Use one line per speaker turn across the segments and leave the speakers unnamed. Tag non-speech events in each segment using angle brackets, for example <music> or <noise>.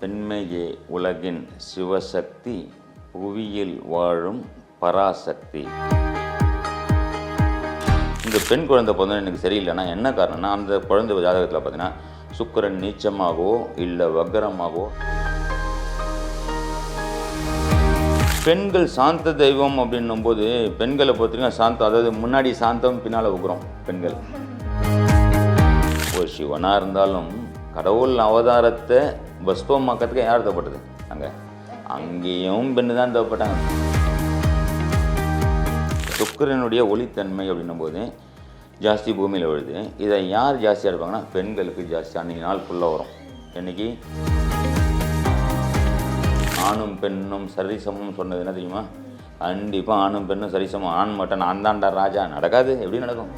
பெண்மையே உலகின் சிவசக்தி புவியில் வாழும் பராசக்தி. இந்த பெண் குழந்தை பிறந்தது எனக்கு சரியில்லைன்னா என்ன காரணம்னா அந்த குழந்தை ஜாதகத்தில் பார்த்தீங்கன்னா சுக்கிரன் நீச்சமாகவோ இல்லை வக்கரமாகவோ பெண்கள் சாந்த தெய்வம் அப்படின்னும் போது பெண்களை பொறுத்தவரைக்கும் சாந்தம் அதாவது முன்னாடி சாந்தம் பின்னால் உக்குறோம் பெண்கள். ஒரு சிவனாக இருந்தாலும் கடவுள் அவதாரத்தை பஸ்பமாக்கிறதுக்கு யார் தேவைப்பட்டது அங்கே. அங்கேயும் பெண்ணு தான் தேவைப்பட்டாங்க சுக்கரனுடைய ஒளித்தன்மை அப்படின்னும் போது ஜாஸ்தி பூமியில் விழுது. இதை யார் ஜாஸ்தியாக இருப்பாங்கன்னா பெண்களுக்கு ஜாஸ்தி. அன்றைக்கி நாள் ஃபுல்லாக வரும். என்னைக்கு? ஆணும் பெண்ணும் சரிசமம் சொன்னது என்ன தெரியுமா? கண்டிப்பாக ஆணும் பெண்ணும் சரிசமம். ஆண் மட்டும். நான் தான்டா ராஜா. நடக்காது. எப்படி நடக்கும்?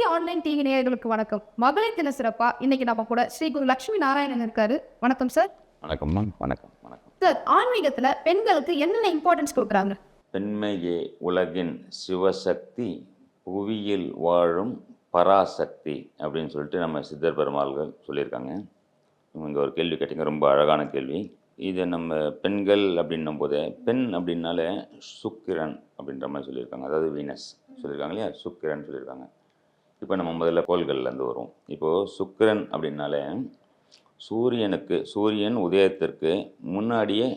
சக்தி ஆன்லைன் டிவி நேயர்களுக்கு வணக்கம். மகளிர் தின சிறப்பா? இன்னைக்கு நம்ம கூட ஸ்ரீ குரு லட்சுமி நாராயணன் இருக்காரு. வணக்கம் சார்
வணக்கம்மா வணக்கம் வணக்கம்.
சார் ஆன்மீகத்துல பெண்களுக்கு என்னென்ன இம்பார்ட்டன்ஸ் கொடுக்குறாங்க?
பெண்மையே உலகின் சிவசக்தி புவியில் வாழும் பராசக்தி அப்படின்னு சொல்லிட்டு நம்ம சித்தர் பெருமாள்கள் சொல்லியிருக்காங்க. இவங்க ஒரு கேள்வி கேட்டீங்க ரொம்ப அழகான கேள்வி. இது நம்ம பெண்கள் அப்படின்னும் போதே பெண் அப்படின்னாலே சுக்கிரன் அப்படின்ற மாதிரி சொல்லியிருக்காங்க. அதாவது வீனஸ் சொல்லியிருக்காங்க இல்லையா? சுக்கிரன் சொல்லியிருக்காங்க. இப்போ நம்ம முதல்ல கோள்கள்லேருந்து வருவோம் இப்போது சுக்கிரன் அப்படின்னாலே சூரியனுக்கு சூரியன் உதயத்திற்கு முன்னாடியே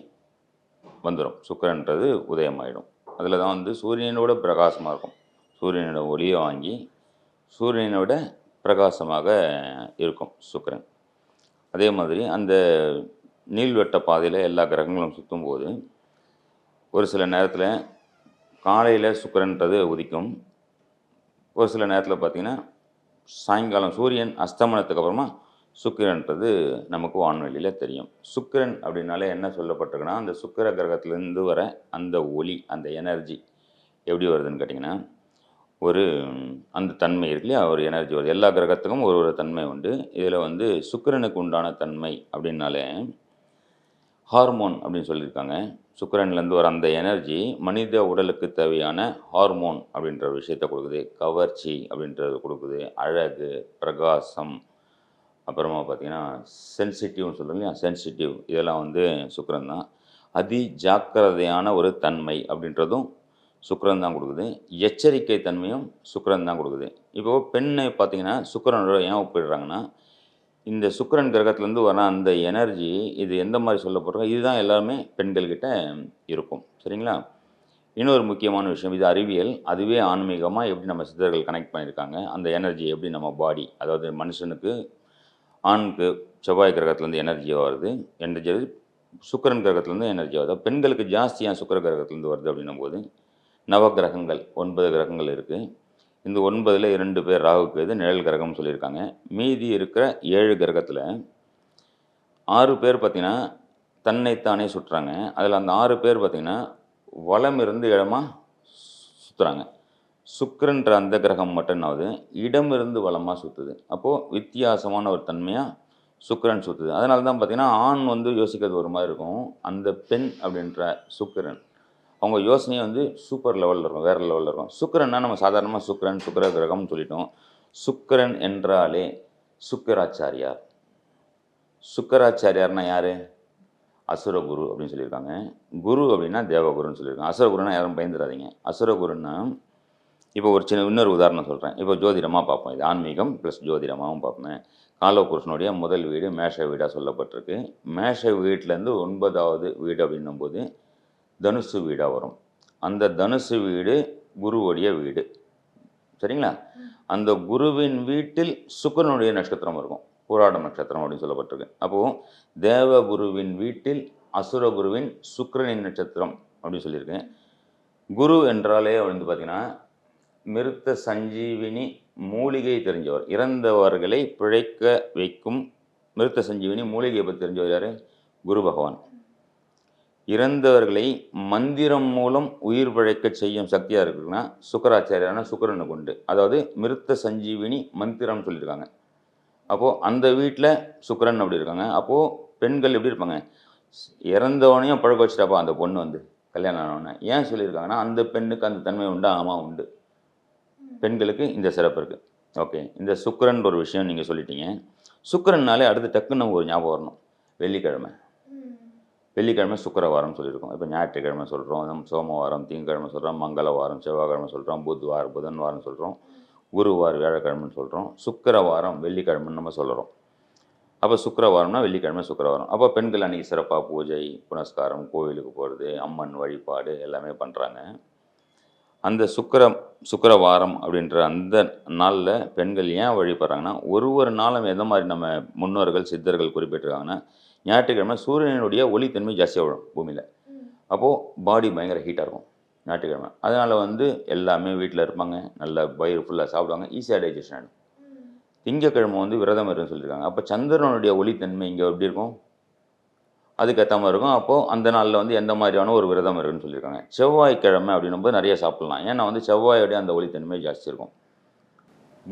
வந்துடும் சுக்கிரன்றது உதயமாயிடும். அதில் தான் வந்து சூரியனோட பிரகாசமாக இருக்கும். சூரியனோட ஒளியை வாங்கி சூரியனோட பிரகாசமாக இருக்கும் சுக்கிரன். அதே மாதிரி அந்த நீள்வட்ட பாதையில் எல்லா கிரகங்களும் சுற்றும் போது ஒரு சில நேரத்தில் காலையில் சுக்கிரன்றது உதிக்கும். ஒரு சில நேரத்தில் பார்த்திங்கன்னா சாயங்காலம் சூரியன் அஸ்தமனத்துக்கு அப்புறமா சுக்கிரன்றது நமக்கு வான்வெளியில் தெரியும். சுக்கிரன் அப்படின்னாலே என்ன சொல்லப்பட்டிருக்குன்னா அந்த சுக்கிர கிரகத்திலேருந்து வர அந்த ஒளி அந்த எனர்ஜி எப்படி வருதுன்னு கேட்டிங்கன்னா ஒரு அந்த தன்மை இருக்கு இல்லையா? ஒரு எனர்ஜி வருது. எல்லா கிரகத்துக்கும் ஒரு ஒரு தன்மை உண்டு. இதில் வந்து சுக்கிரனுக்கு உண்டான தன்மை அப்படின்னாலே ஹார்மோன் அப்படின்னு சொல்லியிருக்காங்க. சுக்கரன்லேருந்து வர அந்த எனர்ஜி மனித உடலுக்கு தேவையான ஹார்மோன் அப்படின்ற விஷயத்தை கொடுக்குது. கவர்ச்சி அப்படின்றது கொடுக்குது. அழகு பிரகாசம் அப்புறமா பார்த்தீங்கன்னா சென்சிட்டிவ்னு சொல்கிறோம் இல்லையா? சென்சிட்டிவ் இதெல்லாம் வந்து சுக்கரன் தான். அதி ஜாக்கிரதையான ஒரு தன்மை அப்படின்றதும் சுக்கரன் தான் கொடுக்குது. எச்சரிக்கை தன்மையும் சுக்கரன் தான் கொடுக்குது. இப்போது பெண்ணை பார்த்தீங்கன்னா சுக்கரனோட ஏன் ஒப்பிடுறாங்கன்னா இந்த சுக்கரன் கிரகத்துலேருந்து வர அந்த எனர்ஜி இது எந்த மாதிரி சொல்லப்படுறோம் இதுதான் எல்லாருமே பெண்கள்கிட்ட இருக்கும். சரிங்களா? இன்னொரு முக்கியமான விஷயம் இது அறிவியல். அதுவே ஆன்மீகமாக எப்படி நம்ம சித்தர்கள் கனெக்ட் பண்ணியிருக்காங்க? அந்த எனர்ஜி எப்படி நம்ம பாடி அதாவது மனுஷனுக்கு ஆணுக்கு செவ்வாய் கிரகத்துலேருந்து எனர்ஜி வருது. எனர்ஜி வருது சுக்கிரன் கிரகத்துலேருந்து எனர்ஜி வருது. பெண்களுக்கு ஜாஸ்தியாக சுக்கிர கிரகத்துலேருந்து வருது அப்படின்னும் போது நவகிரகங்கள் ஒன்பது கிரகங்கள் இருக்குது இந்த ஒன்பதில் இரண்டு பேர் ராகுக்கு இது நிழல் கிரகம்னு சொல்லியிருக்காங்க. மீதி இருக்கிற ஏழு கிரகத்தில் ஆறு பேர் பார்த்திங்கன்னா தன்னைத்தானே சுற்றுறாங்க. அதில் அந்த ஆறு பேர் பார்த்திங்கன்னா வளம் இருந்து இடமா சுற்றுறாங்க சுக்கரன்ற அந்த கிரகம் மட்டும்னாவது இடம் இருந்து வளமாக சுற்றுது அப்போது வித்தியாசமான ஒரு தன்மையாக சுக்கிரன் சுற்றுது அதனால தான் பார்த்திங்கன்னா ஆண் வந்து யோசிக்கிறது ஒரு மாதிரி இருக்கும். அந்த பெண் அப்படின்ற சுக்கிரன். அவங்க யோசனையே வந்து சூப்பர் லெவலில் இருக்கும் வேறு லெவலில் இருக்கும். சுக்கரன்னா நம்ம சாதாரணமாக சுக்கரன் சுக்கர கிரகம்னு சொல்லிட்டோம். சுக்கரன் என்றாலே சுக்கராச்சாரியார். சுக்கராச்சாரியார்னா யார்? அசுரகுரு அப்படின்னு சொல்லியிருக்காங்க. குரு அப்படின்னா தேவகுருன்னு சொல்லியிருக்காங்க. அசுரகுருன்னா யாரும் பயந்துடாதீங்க அசுரகுருன்னா இப்போ ஒரு சின்ன இன்னொரு உதாரணம் சொல்கிறேன் இப்போ ஜோதிடமாக பார்ப்போம். இது ஆன்மீகம் ப்ளஸ் ஜோதிடமாகவும் பார்ப்பேன் காலபுருஷனுடைய முதல் வீடு மேஷ வீடாக சொல்லப்பட்டிருக்கு. மேஷ வீட்டிலேருந்து ஒன்பதாவது வீடு அப்படின்னும் போது தனுசு வீடாக வரும். அந்த தனுசு வீடு குருவுடைய வீடு. சரிங்களா? அந்த குருவின் வீட்டில் சுக்கரனுடைய நட்சத்திரம் இருக்கும். போராடம் நட்சத்திரம் அப்படின்னு சொல்லப்பட்டிருக்கு. அப்போது தேவகுருவின் வீட்டில் அசுரகுருவின் சுக்கரனின் நட்சத்திரம் அப்படின்னு சொல்லியிருக்கேன் குரு என்றாலே வந்து பார்த்திங்கன்னா மிருத்த சஞ்சீவினி மூலிகை தெரிஞ்சவர். இறந்தவர்களை பிழைக்க வைக்கும் மிருத்த சஞ்சீவினி மூலிகையை பற்றி தெரிஞ்சவர் யார்? குரு பகவான். இறந்தவர்களை மந்திரம் மூலம் உயிர் பிழைக்க செய்யும் சக்தியாக இருக்குன்னா சுக்கராச்சாரியான சுக்கரனுக்கு உண்டு அதாவது மிருத்த சஞ்சீவினி மந்திரம் சொல்லியிருக்காங்க. அப்போது அந்த வீட்டில் சுக்கிரன் அப்படி இருக்காங்க. அப்போது பெண்கள் எப்படி இருப்பாங்க? இறந்தவனையும் பழக்க வச்சுட்டாப்பா அந்த பொண்ணு வந்து கல்யாணம் ஆனவொடனே ஏன் சொல்லியிருக்காங்கன்னா அந்த பெண்ணுக்கு அந்த தன்மை உண்டு ஆமாம் உண்டு. பெண்களுக்கு இந்த சிறப்பு இருக்குது ஓகே இந்த சுக்கரன் ஒரு விஷயம் நீங்கள் சொல்லிட்டீங்க. சுக்கரன்னாலே அடுத்து டக்குன்னு ஒரு ஞாபகம் வரணும். வெள்ளிக்கிழமை. வெள்ளிக்கிழமை சுக்கிரவாரம் சொல்லியிருக்கோம். இப்போ ஞாயிற்றுக்கிழமை சொல்கிறோம் சோமவாரம் திங்கக்கிழமை சொல்கிறோம் மங்களவாரம் செவ்வாய்க்கிழமை சொல்கிறோம் புதுவார் புதன் வாரம் சொல்கிறோம் குருவார் வியாழக்கிழமைன்னு சொல்கிறோம் சுக்கிரவாரம் வெள்ளிக்கிழமைன்னு நம்ம சொல்கிறோம் அப்போ சுக்கரவாரம்னா வெள்ளிக்கிழமை சுக்கரவாரம். அப்போ பெண்கள் அன்றைக்கி சிறப்பாக பூஜை புனஸ்காரம் கோவிலுக்கு போகிறது அம்மன் வழிபாடு எல்லாமே பண்ணுறாங்க அந்த சுக்கர சுக்கரவாரம் அப்படின்ற அந்த நாளில் பெண்கள் ஏன் வழிபடுறாங்கன்னா ஒரு ஒரு நாளும் எந்த மாதிரி நம்ம முன்னோர்கள் சித்தர்கள் குறிப்பிட்டிருக்காங்கன்னா ஞாயிற்றுக்கிழமை சூரியனுடைய ஒளித்தன்மை ஜாஸ்தியாக விழும் பூமியில். அப்போது பாடி பயங்கர ஹீட்டாக இருக்கும் ஞாயிற்றுக்கிழமை. அதனால் வந்து எல்லாமே வீட்டில் இருப்பாங்க. நல்ல வயிறு ஃபுல்லாக சாப்பிடுவாங்க. ஈஸியாக டைஜஷன் ஆகிடும் திங்கக்கிழமை வந்து விரதம் இருக்குன்னு சொல்லியிருக்காங்க அப்போ சந்திரனுடைய ஒளித்தன்மை இங்கே எப்படி இருக்கும்? அதுக்கேற்ற மாதிரி இருக்கும். அப்போது அந்த நாளில் வந்து எந்த மாதிரியான ஒரு விரதம் இருக்குன்னு சொல்லியிருக்காங்க செவ்வாய்க்கிழமை அப்படின்னும்போது நிறைய சாப்பிட்லாம். ஏன்னா வந்து செவ்வாயோடைய அந்த ஒளித்தன்மை ஜாஸ்தி இருக்கும்.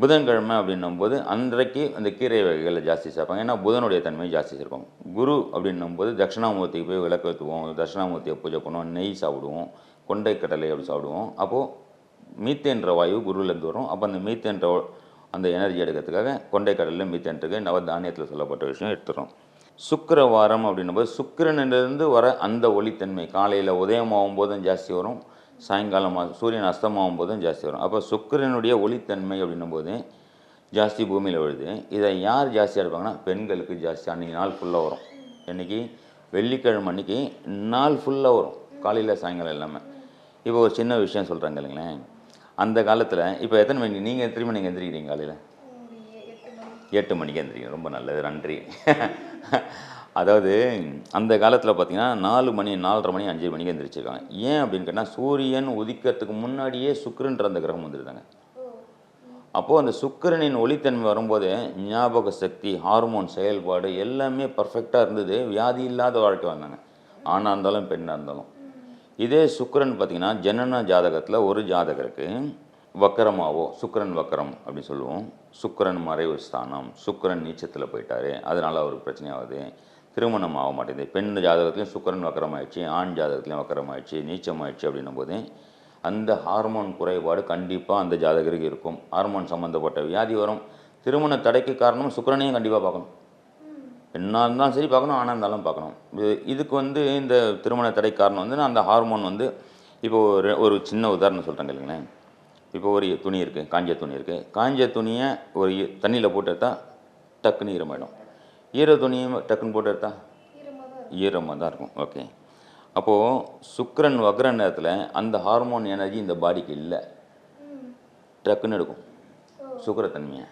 புதன்கிழமை அப்படின்னும் போது அன்றைக்கு அந்த கீரை வகைகளை ஜாஸ்தி சேர்ப்பாங்க ஏன்னா புதனுடைய தன்மை ஜாஸ்தி இருக்கும். குரு அப்படின்னும் போது தட்சிணாமூர்த்திக்கு போய் விளக்கு ஏற்றுவோம். தட்சிணாமூர்த்தியை பூஜை பண்ணுவோம். நெய் சாப்பிடுவோம். கொண்டை கடலை அப்படி சாப்பிடுவோம். அப்போது மீத்தேன்ற வாயு குருவிலேருந்து வரும். அப்போ அந்த மீத்தேன்ற அந்த எனர்ஜி எடுக்கிறதுக்காக கொண்டை கடலில் மீத்தேன்ட்டுக்கு நவ தானியத்தில் சொல்லப்பட்ட விஷயம் எடுத்துகிறோம் அப்படின்னும் போது சுக்கிரனிலேருந்து வர அந்த ஒளித்தன்மை காலையில் உதயமாகும் போதும் ஜாஸ்தி வரும். சாயங்காலம் சூரியன் அஸ்தமாகும் போதும் ஜாஸ்தி வரும். அப்போ சுக்கிரனுடைய ஒளித்தன்மை அப்படின்னும் போது ஜாஸ்தி பூமியில் விழுது. இதை யார் ஜாஸ்தியாக இருப்பாங்கன்னா பெண்களுக்கு ஜாஸ்தி. அன்றைக்கி நாள் ஃபுல்லாக வரும். இன்னைக்கு வெள்ளிக்கிழமை அன்னைக்கு நாள் ஃபுல்லாக வரும். காலையில் சாயங்காலம் எல்லாமே. இப்போ ஒரு சின்ன விஷயம் சொல்கிறாங்க இல்லைங்களேன் அந்த காலத்தில் இப்போ எத்தனை மணிக்கு நீங்கள் திரும்ப நீங்கள் எந்திரிக்கிறீங்க காலையில்? எட்டு மணிக்கு எந்திரிக்கிறீங்க ரொம்ப நல்லது. நன்றி. <laughs> அதாவது அந்த காலத்தில் பார்த்தீங்கன்னா நாலு மணி நாலரை மணி அஞ்சு மணிக்கு எந்திரிச்சிருக்காங்க. ஏன் அப்படின்னு கேட்டால் சூரியன் உதிக்கிறதுக்கு முன்னாடியே சுக்கரன்ற அந்த கிரகம் வந்துருந்தாங்க அப்போது அந்த சுக்கரனின் ஒளித்தன்மை வரும்போது ஞாபக சக்தி ஹார்மோன் செயல்பாடு எல்லாமே பர்ஃபெக்டாக இருந்தது. வியாதி இல்லாத வாழ்க்கை வந்தாங்க ஆணாக இருந்தாலும் பெண்ணாக இருந்தாலும். இதே சுக்கரன் பார்த்திங்கன்னா ஜனன ஜாதகத்தில் ஒரு ஜாதகருக்கு வக்கரமாவோ சுக்கிரன் வக்கரம் அப்படின்னு சொல்லுவோம். சுக்கிரன் மறைவு ஸ்தானம் சுக்கிரன் நீச்சத்தில் போயிட்டார். அதனால் அவருக்கு பிரச்சனையாகுது திருமணம் ஆக மாட்டேங்குது பெண் ஜாதகத்துலையும் சுக்கரன் வக்கரமாயிடுச்சு ஆண் ஜாதகத்துலையும் வக்கரமாயிடுச்சு ஆயிடுச்சு ஆயிடுச்சு அப்படின்னும் போது அந்த ஹார்மோன் குறைபாடு கண்டிப்பாக அந்த ஜாதகருக்கு இருக்கும். ஹார்மோன் சம்மந்தப்பட்ட வியாதி வரும். திருமண தடைக்கு காரணம் சுக்கரனையும் கண்டிப்பாக பார்க்கணும். பெண்ணாக இருந்தாலும் சரி பார்க்கணும் ஆனால் இருந்தாலும் பார்க்கணும். இது இதுக்கு வந்து இந்த திருமண தடை காரணம் வந்து அந்த ஹார்மோன் வந்து இப்போ ஒரு ஒரு சின்ன உதாரணம் சொல்கிறேங்க இல்லைங்களேன் இப்போ ஒரு துணி இருக்குது காஞ்ச துணி இருக்குது காஞ்ச துணியை ஒரு தண்ணியில் போட்டு எடுத்தால் டக்குன்னு ஈரமாயிடும். ஈர துணியும் டக்குன்னு போட்டு எடுத்தா ஈரமாக தான் இருக்கும். ஓகே. அப்போது சுக்கரன் வக்ர நேரத்தில் அந்த ஹார்மோன் எனர்ஜி இந்த பாடிக்கு இல்லை. டக்குன்னு எடுக்கும். சுக்கரத்தன்மையை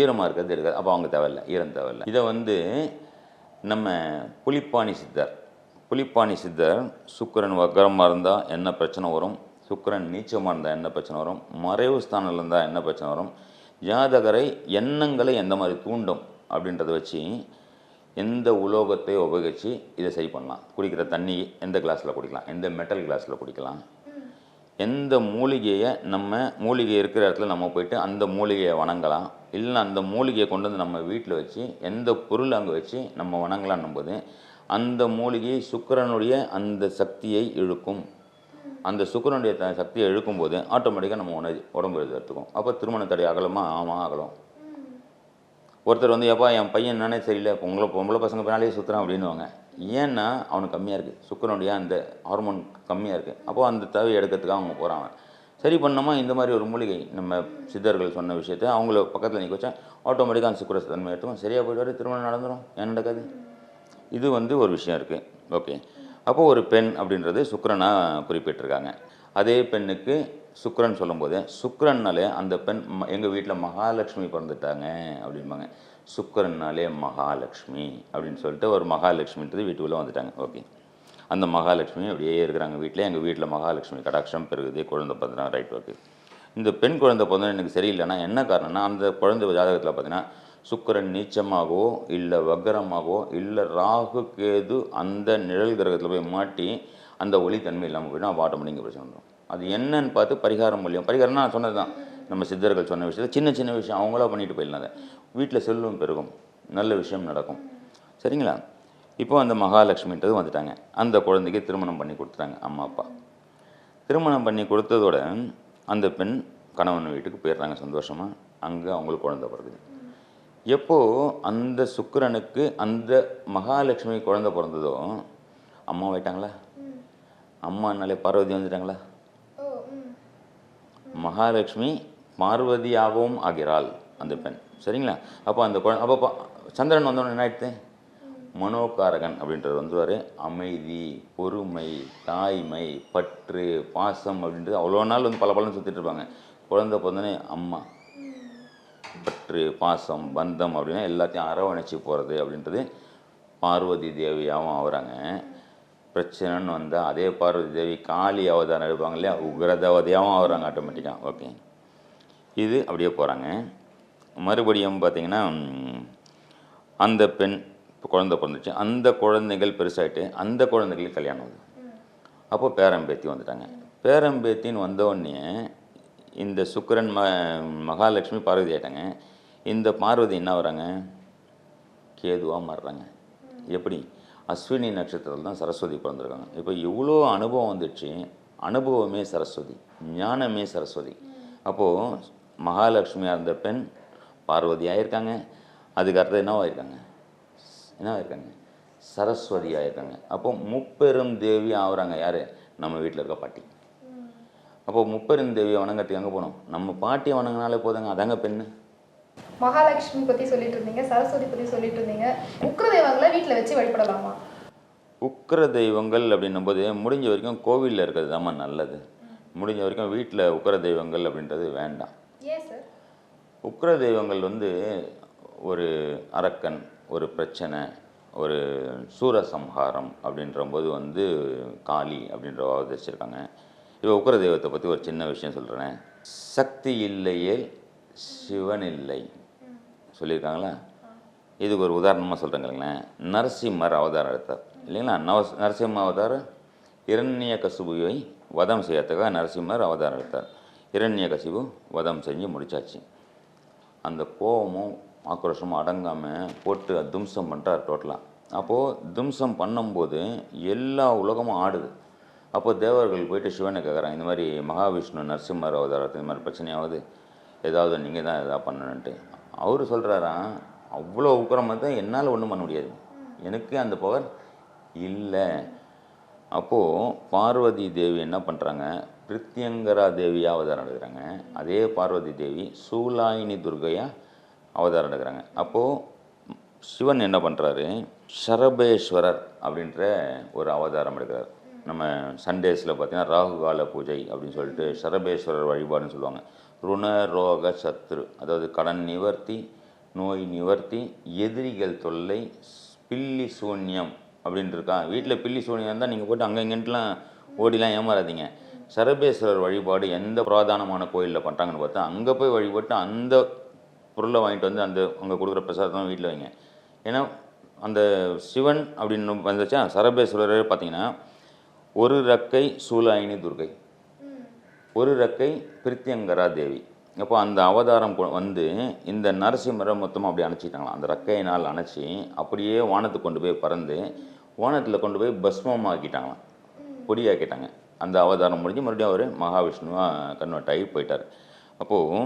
ஈரமாக இருக்கிறது இருக்காது அப்போ அவங்க தேவையில்ல. ஈரம் தேவையில்ல. இதை வந்து நம்ம புலிப்பாணி சித்தர் புலிப்பாணி சித்தர் சுக்கரன் வக்கரமாக இருந்தால் என்ன பிரச்சனை வரும்? சுக்கரன் நீச்சமாக இருந்தால் என்ன பிரச்சனை வரும்? மறைவு ஸ்தானம் இருந்தால் என்ன பிரச்சனை வரும்? ஜாதகரை எண்ணங்களை எந்த மாதிரி தூண்டும்? அப்படின்றத வச்சு எந்த உலோகத்தை உபயோகித்து இதை சரி பண்ணலாம். குடிக்கிற தண்ணி எந்த கிளாஸில் குடிக்கலாம்? எந்த மெட்டல் கிளாஸில் குடிக்கலாம்? எந்த மூலிகையை நம்ம மூலிகை இருக்கிற இடத்துல நம்ம போயிட்டு அந்த மூலிகையை வணங்கலாம். இல்லை அந்த மூலிகையை கொண்டு வந்து நம்ம வீட்டில் வச்சு எந்த பொருள் அங்கே வச்சு நம்ம வணங்கலான்னும் போது அந்த மூலிகை சுக்கிரனுடைய அந்த சக்தியை இழுக்கும். அந்த சுக்கிரனுடைய த சக்தியை இழுக்கும்போது ஆட்டோமேட்டிக்காக நம்ம உணவு உடம்பு எடுத்துக்கும். அப்போ திருமண தடை அகலமாக ஆமாம் அகலம். ஒருத்தர் வந்து எப்பா என் பையன் என்னன்னே சரியில்லை பொம்பளை பொம்பளை பசங்க பின்னாலே சுற்றுறான் அப்படின்னுவாங்க. ஏன்னா அவனுக்கு கம்மியாக இருக்குது சுக்கரனுடைய அந்த ஹார்மோன் கம்மியாக இருக்குது அப்போது அந்த தேவை எடுக்கிறதுக்காக அவங்க போகிறாங்க சரி பண்ணோமா இந்த மாதிரி ஒரு மூலிகை நம்ம சித்தர்கள் சொன்ன விஷயத்தை அவங்கள பக்கத்தில் நிற்க வச்சா ஆட்டோமேட்டிக்காக அந்த சுக்கர தன்மை எடுத்துக்கும் சரியாக போயிட்டு திருமணம் நடந்துடும் ஏன் நடக்காது? இது வந்து ஒரு விஷயம் இருக்குது ஓகே. அப்போது ஒரு பெண் அப்படின்றது சுக்கரனாக குறிப்பிட்டிருக்காங்க. அதே பெண்ணுக்கு சுக்கரன் சொல்லும்போது சுக்கரன்னாலே அந்த பெண் எங்கள் வீட்டில் மகாலட்சுமி பிறந்துட்டாங்க அப்படிம்பாங்க. சுக்கரன்னாலே மகாலட்சுமி அப்படின்னு சொல்லிட்டு ஒரு மகாலட்சுமின்றது வீட்டுக்குள்ளே வந்துட்டாங்க. ஓகே. அந்த மகாலட்சுமி அப்படியே இருக்கிறாங்க வீட்டில் எங்கள் வீட்டில் மகாலட்சுமி கடாட்சம் பெருகுது குழந்தை பார்த்தீங்கன்னா ரைட் ஓகே இந்த பெண் குழந்தை பிறந்த எனக்கு சரியில்லைன்னா என்ன காரணம்னா அந்த குழந்தை ஜாதகத்தில் பார்த்தீங்கன்னா சுக்கரன் நீச்சமாகவோ இல்லை வக்கரமாகவோ இல்லை ராகு கேது அந்த நிழல் கிரகத்தில் போய் மாட்டி அந்த ஒளி தன்மை இல்லாமல் போய்டும். அப்போ ஆட்டோமேட்டிக் பிரச்சனை வந்துடும் அது என்னன்னு பார்த்து பரிகாரம் மூலியம். பரிகாரம்னா நான் சொன்னது தான். நம்ம சித்தர்கள் சொன்ன விஷயத்தை. சின்ன சின்ன விஷயம் அவங்களா பண்ணிட்டு போயிடலாம் வீட்டில் செல்வம் பெருகும். நல்ல விஷயம் நடக்கும். சரிங்களா? இப்போ அந்த மகாலட்சுமின்றது வந்துட்டாங்க. அந்த குழந்தைக்கு திருமணம் பண்ணி கொடுத்துட்டாங்க அம்மா அப்பா. திருமணம் பண்ணி கொடுத்ததோட அந்த பெண் கணவன் வீட்டுக்கு போயிடுறாங்க சந்தோஷமாக அங்கே அவங்களுக்கு குழந்தை பிறகுது எப்போ அந்த சுக்கிரனுக்கு அந்த மகாலட்சுமி குழந்தை பிறந்ததோ அம்மா ஆயிட்டாங்களா அம்மானாலே பார்வதி வந்துட்டாங்களா? மகாலட்சுமி பார்வதியாகவும் ஆகிறாள் அந்த பெண். சரிங்களா? அப்போ அந்த குழந்தை அப்போ பா- சந்திரன் வந்தோடனே என்ன ஆயிடுத்து மனோகாரகன் அப்படின்றது வந்துவார் அமைதி பொறுமை தாய்மை பற்று பாசம் அப்படின்றது அவ்வளோ நாள் வந்து பல பலன்னு சுற்றிட்டு இருப்பாங்க. குழந்தை பிறந்தோடனே அம்மா பற்று பாசம் பந்தம் அப்படின்னா எல்லாத்தையும் அரவணைச்சி போகிறது அப்படின்றது பார்வதி தேவியாகவும் ஆகுறாங்க. பிரச்சனைன்னு வந்தால் அதே பார்வதி தேவி காளி அவதாரம் எடுப்பாங்க இல்லையா? உக்ரதவதியாகவும் ஆகிறாங்க ஆட்டோமேட்டிக்காக ஓகே. இது அப்படியே போகிறாங்க மறுபடியும் பார்த்தீங்கன்னா அந்த பெண் இப்போ குழந்தை பிறந்துச்சு. அந்த குழந்தைகள் பெருசாயிட்டு அந்த குழந்தைகளுக்கு கல்யாணம் ஆகுது. அப்போ பேரம்பேத்தி வந்துட்டாங்க. பேரம்பேத்தின்னு வந்தோடனே இந்த சுக்கரன் ம மகாலட்சுமி பார்வதி ஆகிட்டாங்க இந்த பார்வதி என்ன வராங்க? கேதுவாக மாறுறாங்க. எப்படி? அஸ்வினி நட்சத்திரத்தில் தான் சரஸ்வதி பிறந்திருக்காங்க. இப்போ இவ்வளோ அனுபவம் வந்துடுச்சு. அனுபவமே சரஸ்வதி ஞானமே சரஸ்வதி. அப்போது மகாலட்சுமியாக இருந்த பெண் பார்வதியாக இருக்காங்க. அதுக்கு அடுத்தது என்னவா இருக்காங்க என்ன இருக்காங்க அப்போ முப்பெரும் தேவி ஆகுறாங்க யார்? நம்ம வீட்டில் இருக்க பாட்டி. அப்போ முப்பெரும் தேவியை வணங்கறதுக்கு எங்கே போகணும் நம்ம பாட்டியை வணங்கினாலே போதுங்க. அதாங்க பெண்ணு.
மகாலட்சுமி பத்தி சொல்லிட்டு இருந்தீங்க சரஸ்வதி பத்தி சொல்லிட்டு இருந்தீங்க. உக்ர தெய்வங்களை வீட்ல வச்சு வழிபடலாமா?
உக்கிர தெய்வங்கள் அப்படின்னும்போது முடிஞ்ச வரைக்கும் கோவிலில் இருக்கிறது தாம்மா நல்லது. முடிஞ்ச வரைக்கும் வீட்டில் உக்கிர தெய்வங்கள் அப்படின்றது வேண்டாம். உக்கிர தெய்வங்கள் வந்து ஒரு அரக்கன் ஒரு பிரச்சனை ஒரு சூரசம்ஹாரம் அப்படின்றபோது வந்து காளி அப்படின்ற அவதரிச்சிருக்காங்க இப்போ உக்கிர தெய்வத்தை பற்றி ஒரு சின்ன விஷயம் சொல்கிறேன் சக்தி இல்லையே சிவன் இல்லை. சொல்லியிருக்காங்களா? இதுக்கு ஒரு உதாரணமாக சொல்கிறேங்க இல்லைங்களேன் நரசிம்மர் அவதாரம் எடுத்தார். இல்லைங்களா? நவ நரசிம்ம அவதாரம் இரண்ய கசுபுவை வதம் செய்யறதுக்காக நரசிம்மர் அவதாரம் எடுத்தார். இரண்ய கசிபு வதம் செஞ்சு முடிச்சாச்சு. அந்த கோபமும் ஆக்ரோஷமும் அடங்காமல் போட்டு தும்சம் பண்ணுறார் டோட்டலாக அப்போது தும்சம் பண்ணும்போது எல்லா உலகமும் ஆடுது. அப்போ தேவர்கள் போயிட்டு சிவனை கேட்குறாங்க இந்த மாதிரி மகாவிஷ்ணு நரசிம்மர் அவதாரத்து இந்த மாதிரி பிரச்சனையாவது ஏதாவது நீங்கள் தான் எதாவது பண்ணணுன்ட்டு அவர் சொல்கிறாராம் அவ்வளோ உக்கரமாக தான் என்னால் ஒன்றும் பண்ண முடியாது. எனக்கு அந்த பவர் இல்லை. அப்போது பார்வதி தேவி என்ன பண்ணுறாங்க பிரித்தியங்கரா தேவியாக அவதாரம் எடுக்கிறாங்க. அதே பார்வதி தேவி சூலாயினி துர்கையாக அவதாரம் எடுக்கிறாங்க. அப்போது சிவன் என்ன பண்ணுறாரு சரபேஸ்வரர் அப்படின்ற ஒரு அவதாரம் எடுக்கிறார். நம்ம சண்டேஸில் பார்த்தீங்கன்னா ராகு கால பூஜை அப்படின்னு சொல்லிட்டு சரபேஸ்வரர் வழிபாடுன்னு சொல்லுவாங்க. ருணரோக சத்ரு அதாவது கடன் நிவர்த்தி நோய் நிவர்த்தி எதிரிகள் தொல்லை பில்லி சூன்யம் அப்படின்ட்டு இருக்கா வீட்டில் பில்லி சூன்யம் இருந்தால் நீங்கள் போய்ட்டு அங்கே ஓடிலாம் ஏமாறாதீங்க. சரபேஸ்வரர் வழிபாடு எந்த புராதானமான கோயிலில் பண்ணுறாங்கன்னு பார்த்தா அங்கே போய் வழிபட்டு அந்த பொருளை வாங்கிட்டு வந்து அந்த அங்கே கொடுக்குற பிரசாதம் வீட்டில் வைங்க. ஏன்னா அந்த சிவன் அப்படின்னு வந்துச்சா சரபேஸ்வரர் பார்த்தீங்கன்னா ஒரு ரக்கை சூலாயினி துர்கை. ஒரு ரக்கை பிரித்யங்கரா தேவி. அப்போ அந்த அவதாரம் வந்து இந்த நரசிம்மரை மொத்தமாக அப்படி அணைச்சிட்டாங்களாம். அந்த ரக்கையினால் அணைச்சி அப்படியே வானத்துக்கு கொண்டு போய் பறந்து வானத்தில் கொண்டு போய் பஸ்மம் ஆக்கிட்டாங்களாம் பொடியாக்கிட்டாங்க. அந்த அவதாரம் முடிஞ்சு மறுபடியும் அவர் மகாவிஷ்ணுவாக கன்வெர்ட் ஆகி போயிட்டார். அப்போது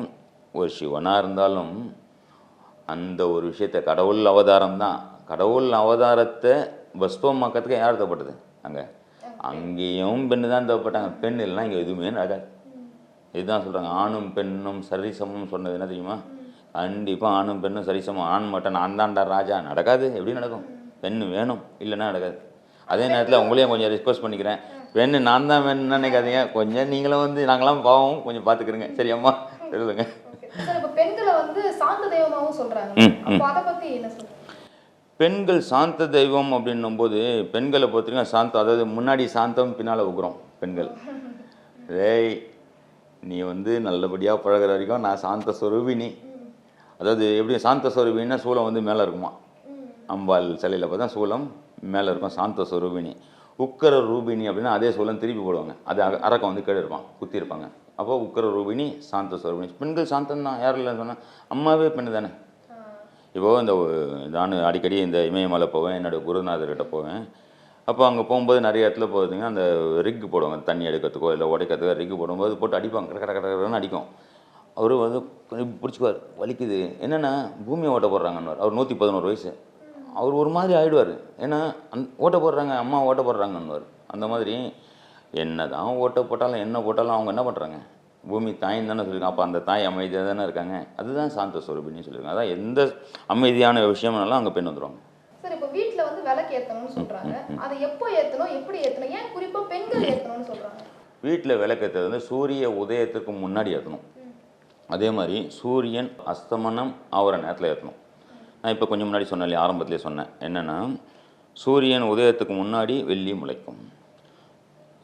ஒரு சிவனாக இருந்தாலும் அந்த ஒரு விஷயத்தை கடவுள் அவதாரம் தான். கடவுள் அவதாரத்தை பஸ்பமாக்கிறதுக்கு யார் தேவைப்பட்டது? அங்கே. அங்கேயும் பெண்ணு தான் தேவைப்பட்டாங்க. பெண் இல்லைன்னா இங்கே எதுவுமே நடக்காது. இதுதான் சொல்கிறாங்க ஆணும் பெண்ணும் சரிசமம் சொன்னது என்ன தெரியுமா? கண்டிப்பாக ஆணும் பெண்ணும் சரிசமம். ஆண் மட்டும் நான் தான்டா ராஜா. நடக்காது. எப்படி நடக்கும்? பெண் வேணும். இல்லைன்னா நடக்காது. அதே நேரத்தில் உங்களையும் கொஞ்சம் ரிக்வஸ்ட் பண்ணிக்கிறேன். பெண்ணு நான் தான் வேணும்னு நினைக்காதீங்க. கொஞ்சம் நீங்களும் வந்து நாங்களாம் பாவம். கொஞ்சம் பார்த்துக்கிறங்க சரியாம்மா சொல்லுங்க
பெண்களை வந்து சாந்த
பெண்கள் சாந்த தெய்வம் அப்படின்னும் போது பெண்களை பொறுத்தவரைக்கும் சாந்தம் அதாவது முன்னாடி சாந்தம் பின்னால் உக்குறோம் பெண்கள். <laughs> ஏய் நீ வந்து நல்லபடியாக பழகுற வரைக்கும் நான் சாந்த சொரூபினி அதாவது எப்படி சாந்த சொரூபின்னா சூலம் வந்து மேலே இருக்குமா? அம்பாள் சிலையில் பார்த்தா சூலம் மேலே இருக்கும் சாந்த சொரூபினி உக்கர ரூபினி அப்படின்னா அதே சூலம் திருப்பி போடுவாங்க. அது அரக்கம் வந்து கீழே இருப்பான் குத்தி இருப்பாங்க. அப்போ உக்கர ரூபினி சாந்த சொரூபினி பெண்கள் சாந்தம் தான் யாரும் இல்லைன்னு சொன்னால் அம்மாவே பெண்ணு தானே. இப்போ இந்த நான் அடிக்கடி இந்த இமயமலை போவேன் என்னோடய குருநாதர்கிட்ட போவேன். அப்போ அங்கே போகும்போது நிறைய இடத்துல போகுதுங்க அந்த ரிக்கு போடுவாங்க. தண்ணி எடுக்கிறதுக்கோ இல்லை உடைக்கிறதுக்கோ ரிக்கு போடும்போது போட்டு அடிப்பாங்க. கட கடை கடன்னு அடிக்கும். அவர் வந்து கொஞ்சம் பிடிச்சிக்குவார். வலிக்குது. என்னென்னா பூமியை ஓட்ட போடுறாங்கன்னு அவர். நூற்றி பதினோரு வயசு. அவர் ஒரு மாதிரி ஆகிடுவார் ஏன்னா அந் ஓட்ட போடுறாங்க. அம்மா ஓட்ட போடுறாங்கன்னு அந்த மாதிரி என்ன தான் ஓட்ட போட்டாலும் என்ன போட்டாலும் அவங்க என்ன பண்ணுறாங்க பூமி தாயின்னு தானே சொல்லியிருக்காங்க. அப்போ அந்த தாய் அமைதியாக தானே இருக்காங்க. அதுதான் சாந்த ஸ்வரூபின்னு சொல்லியிருக்காங்க. அதான் எந்த அமைதியான விஷயம்னாலும் அங்கே பெண் வந்துடுவாங்க
விளக்கு ஏத்தணும்னு சொல்றாங்க. அதை எப்போ ஏத்தணும் எப்படி ஏத்தணும் ஏன் குறிப்பா பெண்கள் ஏத்தணும்னு சொல்றாங்க?
வீட்டில் விளக்கேற்றது வந்து சூரிய உதயத்துக்கு முன்னாடி ஏற்றணும் அதே மாதிரி சூரியன் அஸ்தமனம் ஆகிற நேரத்தில் ஏற்றணும் நான் இப்போ கொஞ்சம் முன்னாடி சொன்னேன் இல்லையா ஆரம்பத்திலே சொன்னேன். என்னென்னா சூரியன் உதயத்துக்கு முன்னாடி வெள்ளி முளைக்கும்.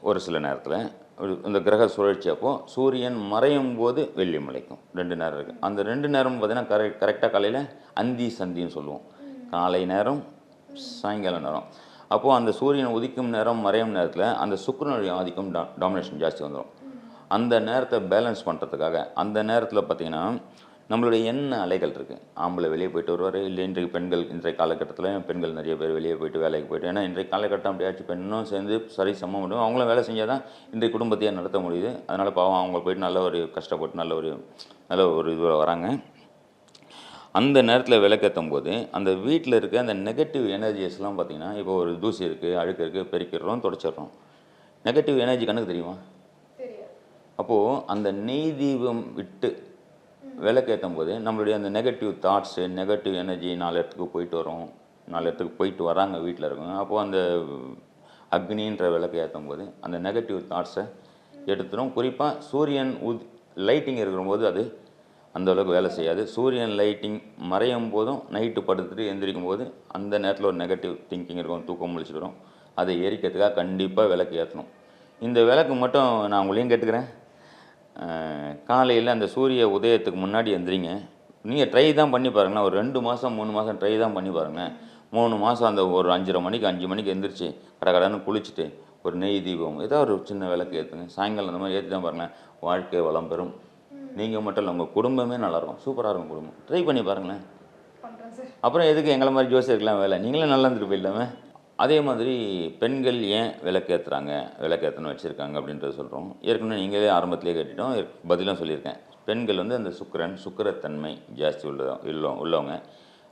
ஒரு சில நேரத்தில் இந்த கிரக சுழற்சி அப்போ சூரியன் மறையும் போது வெள்ளி முளைக்கும். ரெண்டு நேரம் இருக்குது அந்த ரெண்டு நேரம் பார்த்தீங்கன்னா கரெக்ட் கரெக்டாக காலையில் அந்தி சந்தின்னு சொல்லுவோம். காலை நேரம் சாயங்கால நேரம். அப்போது அந்த சூரியன் உதிக்கும் நேரம் மறையும் நேரத்தில் அந்த சுக்கரனுடைய ஆதிக்கம் டா டாமினேஷன் ஜாஸ்தி வந்துடும் அந்த நேரத்தை பேலன்ஸ் பண்ணுறதுக்காக அந்த நேரத்தில் பார்த்தீங்கன்னா நம்மளுடைய என்ன அலைகள் இருக்குது ஆம்பளை வெளியே போயிட்டு வருவார் இல்லை இன்றைக்கு பெண்கள் இன்றைய காலகட்டத்தில் பெண்கள் நிறைய பேர் வெளியே போயிட்டு வேலைக்கு போயிட்டு ஏன்னா இன்றைய காலகட்டம் அப்படியாச்சும் பெண்ணும் சேர்ந்து சரி சமம் முடியும் அவங்களும் வேலை செஞ்சால் தான் இன்றைய குடும்பத்தையே நடத்த முடியுது. அதனால் பாவம் அவங்க போயிட்டு நல்ல ஒரு கஷ்டப்பட்டு நல்ல ஒரு நல்ல ஒரு இதுவாக வராங்க. அந்த நேரத்தில் விளக்கேற்றும் போது அந்த வீட்டில் இருக்க அந்த நெகட்டிவ் எனர்ஜிஸ்லாம் பார்த்தீங்கன்னா இப்போ ஒரு தூசி இருக்குது அழுக்கு இருக்குது பெருக்கிடுறோம் தொடச்சிடுறோம். நெகட்டிவ் எனர்ஜி கண்ணுக்கு தெரியுமா? அப்போது அந்த நெய் தீபம் விட்டு விளக்கேற்றும் போது நம்மளுடைய அந்த நெகட்டிவ் தாட்ஸு நெகட்டிவ் எனர்ஜி நாலு இடத்துக்கு போயிட்டு வரோம். நாலு இடத்துக்கு போயிட்டு வராங்க வீட்டில் இருக்கவங்க. அப்போது அந்த அக்னின்ற விளக்கு ஏற்றும் போது அந்த நெகட்டிவ் தாட்ஸை எடுத்துரும். குறிப்பாக சூரியன் உத் லைட்டிங் இருக்கிறபோது அது அந்தளவுக்கு வேலை செய்யாது. சூரியன் லைட்டிங் மறையும் போதும் நைட்டு படுத்துட்டு எந்திரிக்கும் போது அந்த நேரத்தில் ஒரு நெகட்டிவ் திங்கிங் இருக்கும் தூக்கம் முழிச்சுட்டு வரும். அதை எரிக்கிறதுக்காக கண்டிப்பாக விளக்கு ஏற்றணும் இந்த விளக்கு மட்டும் நான் உங்களையும் கேட்டுக்கிறேன் காலையில் அந்த சூரிய உதயத்துக்கு முன்னாடி எந்திரிங்க. நீங்கள் ட்ரை தான் பண்ணி பாருங்களேன். ஒரு ரெண்டு மாதம் மூணு மாதம் ட்ரை தான் பண்ணி பாருங்களேன். மூணு மாதம் அந்த ஒரு அஞ்சரை மணிக்கு அஞ்சு மணிக்கு எந்திரிச்சு கடகடன்னு குளிச்சுட்டு ஒரு நெய் தீபம் ஏதோ ஒரு சின்ன விளக்கு ஏற்றுங்க சாயங்காலம் அந்த மாதிரி ஏற்றி தான் பாருங்களேன். வாழ்க்கை வளம் பெறும். நீங்கள் மட்டும் இல்லை உங்கள் குடும்பமே நல்லாயிருக்கும் சூப்பராக இருக்கும் குடும்பம். ட்ரை பண்ணி பாருங்களேன். அப்புறம் எதுக்கு எங்களை மாதிரி ஜோசியருக்கெல்லாம் வேலை? நீங்களே நல்லா இருந்துட்டு போயிடலாமே. அதே மாதிரி பெண்கள் ஏன் விளக்கேற்றுறாங்க விளக்கேற்றணும் வச்சுருக்காங்க அப்படின்றத சொல்கிறோம் ஏற்கனவே நீங்களே ஆரம்பத்திலே கேட்டுட்டோம். பதிலும் சொல்லியிருக்கேன். பெண்கள் வந்து அந்த சுக்கிரன் சுக்கிரத்தன்மை ஜாஸ்தி உள்ள உள்ள உள்ளவங்க.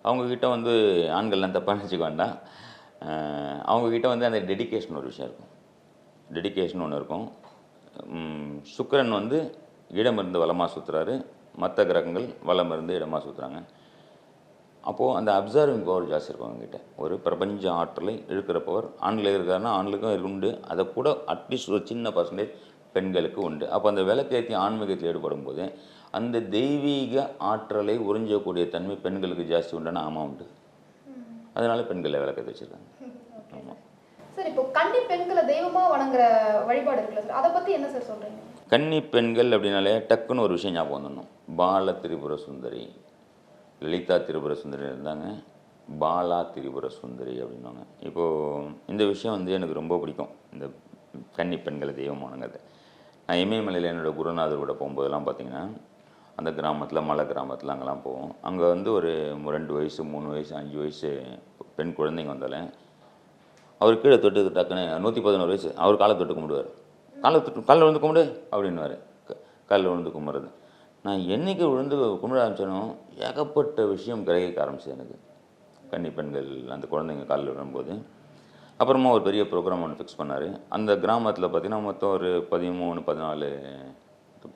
அவங்கக்கிட்ட வந்து ஆண்கள்லாம் தப்பாக நினச்சிக்க வேண்டாம். அவங்கக்கிட்ட வந்து அந்த டெடிகேஷன் ஒரு விஷயம் இருக்கும். டெடிகேஷன் ஒன்று இருக்கும். சுக்கிரன் வந்து இடமிருந்து வளமாக சுற்றுறாரு மற்ற கிரகங்கள் வளமிருந்து இடமாக சுற்றுறாங்க அப்போது அந்த அப்சர்விங் பவர் ஜாஸ்தி இருக்கும் அவங்ககிட்ட. ஒரு பிரபஞ்ச ஆற்றலை இழுக்கிற பவர். ஆண்கள் இருக்காருன்னா ஆண்களுக்கும் உண்டு. அதை கூட அட்லீஸ்ட் ஒரு சின்ன பர்சன்டேஜ் பெண்களுக்கு உண்டு. அப்போ அந்த விளக்கேற்றி ஆன்மீகத்தில் ஈடுபடும் போது அந்த தெய்வீக ஆற்றலை உறிஞ்சக்கூடிய தன்மை பெண்களுக்கு ஜாஸ்தி உண்டான ஆமாம் உண்டு. அதனால பெண்களை விளக்கத்தை வச்சுருக்காங்க. ஆமாம்
சார் இப்போ கன்னி பெண்களை தெய்வமாக வணங்குற வழிபாடு இருக்குல்ல சார் அதை பற்றி என்ன சார் சொல்கிறீங்க
கன்னி பெண்கள் அப்படின்னாலே டக்குன்னு ஒரு விஷயம் ஞாபகம் வந்துடணும். பால திரிபுர சுந்தரி லலிதா திரிபுர சுந்தரி இருந்தாங்க. பாலா திரிபுர சுந்தரி அப்படின்னாங்க. இப்போது இந்த விஷயம் வந்து எனக்கு ரொம்ப பிடிக்கும். இந்த கன்னி பெண்களை தெய்வமானங்கிறது நான் இமயமலையில் என்னோடய குருநாதர் கூட போகும்போதெல்லாம் பார்த்தீங்கன்னா அந்த கிராமத்தில் மலை கிராமத்தில் அங்கெல்லாம் போவோம். அங்கே வந்து ஒரு ரெண்டு வயசு மூணு வயசு அஞ்சு வயசு பெண் குழந்தைங்க வந்தாலே அவர் கீழே தொட்டு டக்குன்னு நூற்றி பதினோரு வயசு அவர் காலை தொட்டு கும்பிடுவார். காலை தொட்டு காலில் விழுந்து கும்பிடு அப்படின்னுவார். காலில் விழுந்து கும்பிட்றது. நான் என்னைக்கு விழுந்து கும்பிட ஆரம்பிச்சேனோ ஏகப்பட்ட விஷயம் கிரகிக்க ஆரம்பிச்சது எனக்கு. கன்னி பெண்கள் அந்த குழந்தைங்க காலில் விழும்போது. அப்புறமா ஒரு பெரிய ப்ரோக்ராம் ஒன்று ஃபிக்ஸ் பண்ணார். அந்த கிராமத்தில் பார்த்தீங்கன்னா மொத்தம் ஒரு பதிமூணு பதினாலு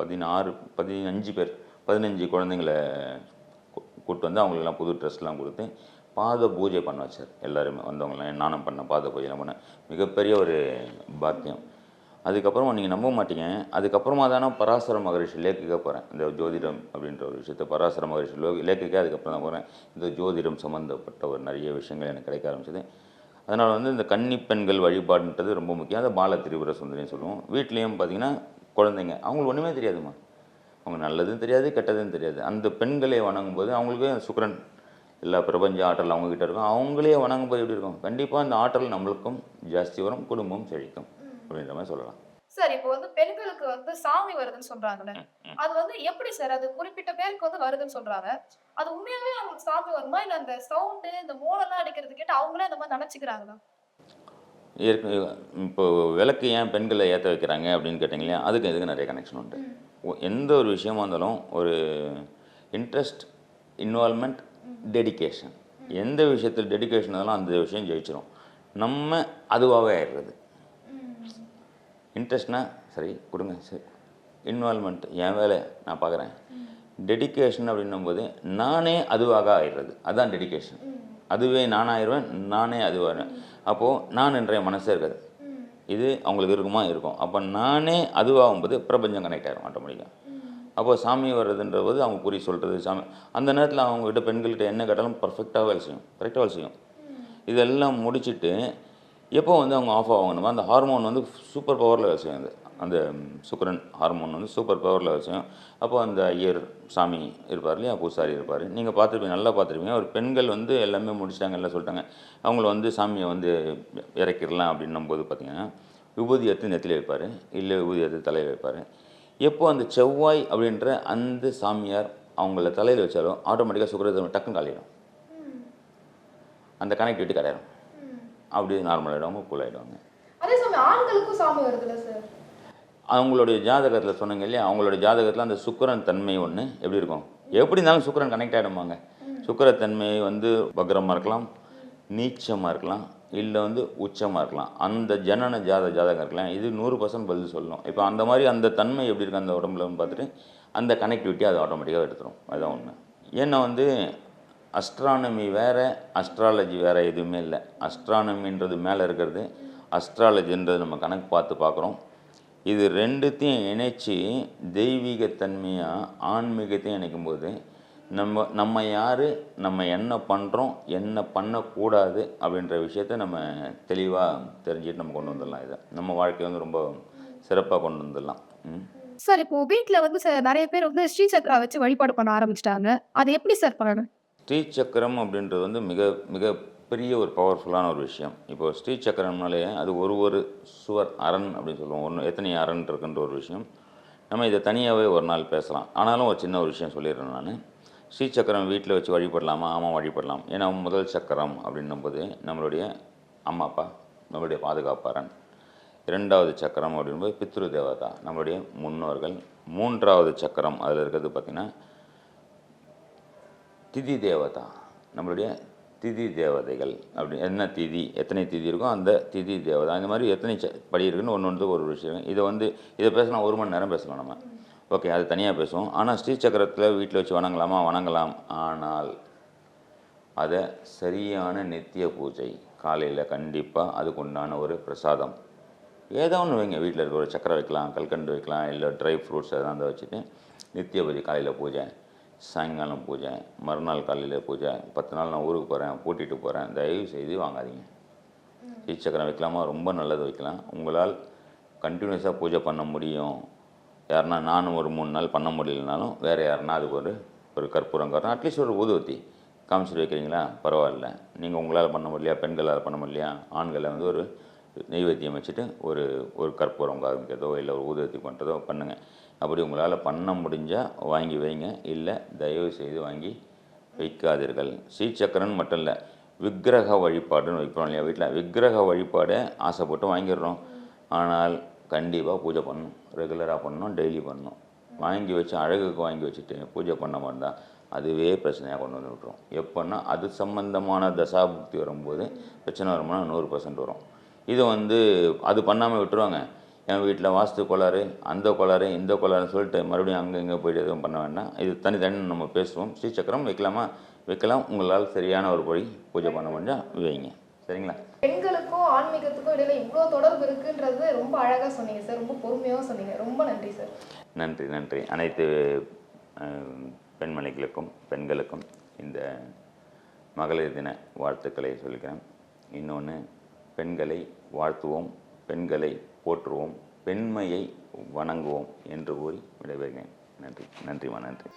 பதினாறு பதினஞ்சு பேர் பதினஞ்சு குழந்தைங்கள கூப்பிட்டு கூட்டு வந்து அவங்களுக்கெல்லாம் புது ட்ரெஸ்லாம் கொடுத்து பாத பூஜை பண்ண வச்சார். எல்லாருமே வந்தவங்களாம் நானும் பண்ணேன் பாத பூஜைலாம் பண்ணேன். மிகப்பெரிய ஒரு பாக்கியம். அதுக்கப்புறமா நீங்கள் நம்ப மாட்டீங்க. அதுக்கப்புறமா தானே பராசர மகரிஷி லேக்குக்கே போகிறேன் இந்த ஜோதிடம் அப்படின்ற ஒரு விஷயத்த பராசர மகரிஷி லோ லேக்குக்கே அதுக்கப்புறம் தான் போகிறேன் இந்த ஜோதிடம் சம்மந்தப்பட்ட ஒரு நிறைய விஷயங்கள் எனக்கு கிடைக்க ஆரம்பிச்சது. அதனால் வந்து இந்த கன்னி பெண்கள் வழிபாடுன்றது ரொம்ப முக்கியம். அதை பால திரிபுர சுந்தரின்னு சொல்லுவோம். வீட்லேயும் பார்த்தீங்கன்னா குழந்தைங்க அவங்களுக்கு ஒன்றுமே தெரியாதுமா அவங்க நல்லதும் தெரியாது கெட்டதும் தெரியாது. அந்த பெண்களை வணங்கும்போது அவங்களுக்கு சுக்கிரன் எல்லா பிரபஞ்ச ஆற்றல் அவங்கக்கிட்ட இருக்கும். அவங்களே வணங்கும்போது எப்படி இருக்கும்? கண்டிப்பாக அந்த ஆற்றல் நம்மளுக்கும் ஜாஸ்தி வரும் குடும்பம் செழிக்கும். அப்படின்ற மாதிரி சொல்லலாம்.
சார் இப்போ வந்து பெண்களுக்கு வந்து சாமி வருதுன்னு சொல்றாங்கல்ல. அது வந்து எப்படி சார்? அது குறிப்பிட்ட பேருக்கு வந்து வருதுன்னு சொல்றாங்க. அது உண்மையாவே அவங்களுக்கு சாமி வருமா? இல்ல அந்த சவுண்டு இந்த மோளெல்லாம் அடிக்கிறது கேட்டு அவங்களே அந்த மாதிரி நினைச்சுக்கிறாங்களா?
ஏற்க இப்போ விளக்கு ஏன் பெண்களை ஏற்ற வைக்கிறாங்க அப்படின்னு கேட்டிங்க இல்லையா அதுக்கு இதுக்கு நிறைய கனெக்ஷன் உண்டு. எந்த ஒரு விஷயமா இருந்தாலும் ஒரு இன்ட்ரெஸ்ட் இன்வால்மெண்ட் டெடிகேஷன் எந்த விஷயத்தில் டெடிகேஷன் இருந்தாலும் அந்த விஷயம் ஜெயிச்சிரும். நம்ம அதுவாகவே ஆயிடுறது. இன்ட்ரெஸ்ட்னா சரி கொடுங்க சரி. இன்வால்மெண்ட் என் வேலை நான் பார்க்குறேன். டெடிகேஷன் அப்படின்னும் போது நானே அதுவாக ஆயிடுறது. அதுதான் டெடிகேஷன் அதுவே நானாயிருவேன் நானே அதுவாகிறேன் அப்போது நான் என்ற மனசே இருக்காது. இது அவங்களுக்கு இருக்குமா? இருக்கும். அப்போ நானே அதுவாகும்போது பிரபஞ்சம் கனெக்ட் ஆகிரும் ஆட்டோமேட்டிக்காக அப்போது சாமி வர்றதுன்ற போது அவங்க புரிய சொல்கிறது சாமி. அந்த நேரத்தில் அவங்ககிட்ட பெண்கள்கிட்ட என்ன கேட்டாலும் பர்ஃபெக்டாக வேலை செய்யும். கரெக்டாக வேலை செய்யும். இதெல்லாம் முடிச்சுட்டு எப்போ வந்து அவங்க ஆஃப் ஆகணுமோ அந்த ஹார்மோன் வந்து சூப்பர் பவரில் விஷயம் அது. அந்த சுக்கரன் ஹார்மோன் வந்து சூப்பர் பவரில் விஷயம் அப்போ அந்த ஐயர் சாமி இருப்பார் இல்லையா பூசாரி இருப்பார். நீங்கள் பார்த்துருப்பீங்க நல்லா பார்த்துருப்பீங்க. ஒரு பெண்கள் வந்து எல்லாமே முடிச்சிட்டாங்க எல்லாம் சொல்லிட்டாங்க. அவங்கள வந்து சாமியை வந்து இறக்கிடலாம் அப்படின்னும் போது பார்த்தீங்கன்னா விபூதி எடுத்து நெத்தில வைப்பார் இல்லை விபூதி எடுத்து தலையில் வைப்பார். எப்போ அந்த செவ்வாய் அப்படின்ற அந்த சாமியார் அவங்கள தலையில் வச்சாலும் ஆட்டோமேட்டிக்காக சுக்கரத்தை டக்குன்னு காலிடும் அந்த கனெக்டிவிட்டி கிடையாது அப்படி நார்மல் ஆகிடுவாங்க கூல் ஆகிடுவாங்க
அதே சமயம் ஆண்களுக்கும் சாமி வருதுல்ல சார்
அவங்களுடைய ஜாதகத்தில் சொன்னீங்க இல்லையா அவங்களுடைய ஜாதகத்தில் அந்த சுக்கிரன் தன்மை ஒன்று எப்படி இருக்கும்? எப்படி இருந்தாலும் சுக்கிரன் கனெக்ட் ஆகிடுமாங்க சுக்கிரத்தன்மை வந்து வக்ரமாக இருக்கலாம் நீச்சமாக இருக்கலாம் இல்லை வந்து உச்சமாக இருக்கலாம். அந்த ஜனன ஜாத ஜாதகம் இருக்கலாம் இது நூறு பர்சன்ட் பதில் சொல்லணும். இப்போ அந்த மாதிரி அந்த தன்மை எப்படி இருக்கு அந்த உடம்புலன்னு பார்த்துட்டு அந்த கனெக்டிவிட்டி அது ஆட்டோமேட்டிக்காக எடுத்துரும். அதுதான் உண்மை. ஏன்னா வந்து அஸ்ட்ரானமி வேறு அஸ்ட்ராலஜி வேறு எதுவுமே இல்லை. அஸ்ட்ரானமின்றது மேலே இருக்கிறது. அஸ்ட்ராலஜின்றது நம்ம கணக்கு பார்த்து பார்க்குறோம். இது ரெண்டுத்தையும் இணைச்சி தெய்வீகத்தன்மையாக ஆன்மீகத்தையும் இணைக்கும்போது நம்ம நம்ம யார் நம்ம என்ன பண்ணுறோம் என்ன பண்ணக்கூடாது அப்படின்ற விஷயத்த நம்ம தெளிவாக தெரிஞ்சுட்டு நம்ம கொண்டு வந்துடலாம் இதை. நம்ம வாழ்க்கையை வந்து ரொம்ப சிறப்பாக கொண்டு வந்துடலாம்.
சார் இப்போ வீட்டில் வந்து நிறைய பேர் வந்து ஸ்ரீ சக்ரா வச்சு வழிபாடு பண்ண ஆரம்பிச்சிட்டாங்க. அது எப்படி சார் பண்ணணும்?
ஸ்ரீ சக்கரம் அப்படின்றது வந்து மிக மிக பெரிய ஒரு பவர்ஃபுல்லான ஒரு விஷயம். இப்போ ஸ்ரீ சக்கரம்னாலே அது ஒரு ஒரு சுவர் அரண் அப்படின்னு சொல்லுவோம். ஒன்று எத்தனை அரண் இருக்குன்ற ஒரு விஷயம். நம்ம இதை தனியாகவே ஒரு நாள் பேசலாம். ஆனாலும் ஒரு சின்ன ஒரு விஷயம் சொல்லிடுறேன் நான். ஸ்ரீ சக்கரம் வீட்டில் வச்சு வழிபடலாமா? ஆமாம் வழிபடலாம். ஏன்னா முதல் சக்கரம் அப்படின்னும்போது நம்மளுடைய அம்மா அப்பா நம்மளுடைய பாதுகாப்பாரன் இரண்டாவது சக்கரம் அப்படின்போது பித்ரு தேவதா நம்மளுடைய முன்னோர்கள். மூன்றாவது சக்கரம் அதில் இருக்கிறது பார்த்திங்கன்னா திதி தேவதா. நம்மளுடைய திதி தேவதைகள். அப்படி என்ன திதி எத்தனை திதி இருக்கோ அந்த திதி தேவதா. இந்த மாதிரி எத்தனை ச- படி இருக்குன்னு ஒன்று ஒன்று ஒரு விஷயம். இதை வந்து இதை பேசலாம் ஒரு மணி நேரம் பேசலாம் நம்ம. ஓகே அது தனியாக பேசுவோம். ஆனால் ஸ்ரீ சக்கரத்தில் வீட்டில் வச்சு வணங்கலாமா? வணங்கலாம். ஆனால் அதை சரியான நித்திய பூஜை. காலையில் கண்டிப்பாக அதுக்கு உண்டான ஒரு பிரசாதம். ஏதோ ஒன்று வைங்க. வீட்டில் இருக்க ஒரு சக்கரை வைக்கலாம் கல்கண்டு வைக்கலாம் இல்லை ட்ரை ஃப்ரூட்ஸ் எதாவது வச்சுட்டு நித்திய பூஜை காலையில் பூஜை. சாயங்காலம் பூஜை மறுநாள் காலையில் பூஜை பத்து நாள் நான் ஊருக்கு போகிறேன் கூட்டிகிட்டு போகிறேன் தயவு செய்து வாங்காதீங்க. சக்கரம் வைக்கலாமா? ரொம்ப நல்லது வைக்கலாம். உங்களால் கண்டினியூஸாக பூஜை பண்ண முடியும். யாருன்னா நானும் ஒரு மூணு நாள் பண்ண முடியலனாலும் வேறு யாருன்னா அதுக்கு ஒரு ஒரு கற்பூரம் காரணம் அட்லீஸ்ட் ஒரு ஊதுவத்தி காமிச்சிட்டு வைக்கிறீங்களா? பரவாயில்ல. நீங்கள் உங்களால் பண்ண முடியலையா? பெண்களால் பண்ண முடியலையா? ஆண்களை வந்து ஒரு நெய்வேத்தியம் வச்சுட்டு ஒரு ஒரு கற்பூரம் காமிக்கிறதோ இல்லை ஒரு ஊதுவத்தி பண்ணுறதோ பண்ணுங்கள் அப்படி உங்களால் பண்ண முடிஞ்சால் வாங்கி வைங்க. இல்லை தயவு செய்து வாங்கி வைக்காதீர்கள். ஸ்ரீசக்கரன் மட்டும் இல்லை விக்கிரக வழிபாடுன்னு வைக்கிறோம் இல்லையா வீட்டில் விக்கிரக வழிபாடை ஆசைப்பட்டு வாங்கிடுறோம். ஆனால் கண்டிப்பாக பூஜை பண்ணணும். ரெகுலராக பண்ணணும் டெய்லி பண்ணணும். வாங்கி வச்சு அழகுக்கு வாங்கி வச்சுட்டு பூஜை பண்ண மாட்டால் அதுவே பிரச்சனையாக கொண்டு வந்து விட்டுரும். எப்போன்னா அது சம்பந்தமான தசாபுக்தி வரும்போது பிரச்சனை வருமானம் நூறு பர்சன்ட் வரும். இது வந்து அது பண்ணாமல் விட்டுருவாங்க. என் வீட்டில் வாஸ்து கோளாறு அந்த கோளாறு இந்த கோளாறுன்னு சொல்லிட்டு மறுபடியும் அங்கே இங்கே போயிட்டு எதுவும் பண்ண வேண்டாம். இது தனி தனி நம்ம பேசுவோம். ஸ்ரீசக்கரம் வைக்கலாமா? வைக்கலாம். உங்களால் சரியான ஒரு வழி பூஜை பண்ண முடிஞ்சால் வைங்க. சரிங்களா?
பெண்களுக்கும் ஆன்மீகத்துக்கும் இடையில இவ்வளோ தொடர்பு இருக்குன்றது ரொம்ப அழகா சொன்னீங்க சார். ரொம்ப பொறுமையாகவும் சொன்னீங்க. ரொம்ப நன்றி சார்.
நன்றி நன்றி. அனைத்து பெண்மணிகளுக்கும் பெண்களுக்கும் இந்த மகளிர் தின வாழ்த்துக்களை சொல்லிக்கிறேன். இன்னொன்று பெண்களை வாழ்த்துவோம். பெண்களை போற்றுவோம். பெண்மையை வணங்குவோம் என்று கூறி விடைபெறுகிறேன். நன்றி. நன்றிமா நன்றி.